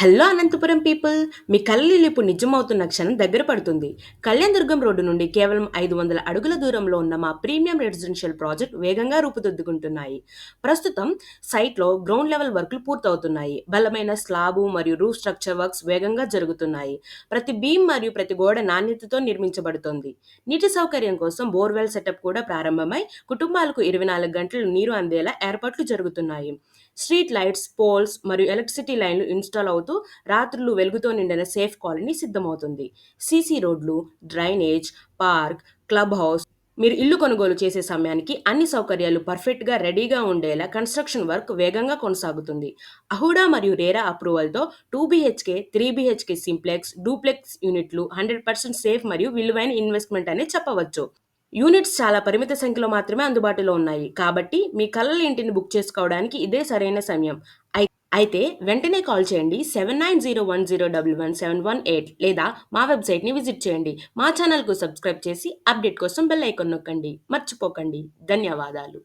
Hello Anantapuram people మీ కళ్ళలు ఇప్పుడు నిజమవుతున్న క్షణం దగ్గర పడుతుంది. కళ్యాణ్ దుర్గం రోడ్డు నుండి కేవలం ఐదు వందల అడుగుల దూరంలో ఉన్న మా ప్రీమియం రెసిడెన్షియల్ ప్రాజెక్ట్ వేగంగా రూపుదిద్దుకుంటున్నాయి. ప్రస్తుతం సైట్లో గ్రౌండ్ లెవెల్ వర్క్లు పూర్తవుతున్నాయి. బలమైన స్లాబు మరియు రూఫ్ స్ట్రక్చర్ వర్క్స్ వేగంగా జరుగుతున్నాయి. ప్రతి బీమ్ మరియు ప్రతి గోడ నాణ్యతతో నిర్మించబడుతుంది. నీటి సౌకర్యం కోసం బోర్వెల్ సెటప్ కూడా ప్రారంభమై కుటుంబాలకు ఇరవై నాలుగు గంటలు నీరు అందేలా ఏర్పాట్లు జరుగుతున్నాయి. స్ట్రీట్ లైట్స్ పోల్స్ మరియు ఎలక్ట్రిసిటీ లైన్లు ఇన్స్టాల్ అవుతూ రాత్రులు వెలుగుతో నిండిన సేఫ్ కాలనీ సిద్ధమవుతుంది. సీసీ రోడ్లు డ్రైనేజ్ పార్క్ క్లబ్ హౌస్ మీరు ఇల్లు కొనుగోలు చేసే సమయానికి అన్ని సౌకర్యాలు పర్ఫెక్ట్గా రెడీగా ఉండేలా కన్స్ట్రక్షన్ వర్క్ వేగంగా కొనసాగుతుంది. అహుడా మరియు RERA అప్రూవల్తో two BHK three BHK simplex duplex యూనిట్లు హండ్రెడ్ పర్సెంట్ సేఫ్ మరియు విలువైన ఇన్వెస్ట్మెంట్ అనే చెప్పవచ్చు. యూనిట్స్ చాలా పరిమిత సంఖ్యలో మాత్రమే అందుబాటులో ఉన్నాయి. కాబట్టి మీ కలల ఇంటిని బుక్ చేసుకోవడానికి ఇదే సరైన సమయం. అయితే వెంటనే కాల్ చేయండి seven nine zero one zero double one seven one eight లేదా మా వెబ్సైట్ని విజిట్ చేయండి. మా ఛానల్కు సబ్స్క్రైబ్ చేసి అప్డేట్ కోసం బెల్ ఐకాన్ నొక్కండి. మర్చిపోకండి. ధన్యవాదాలు.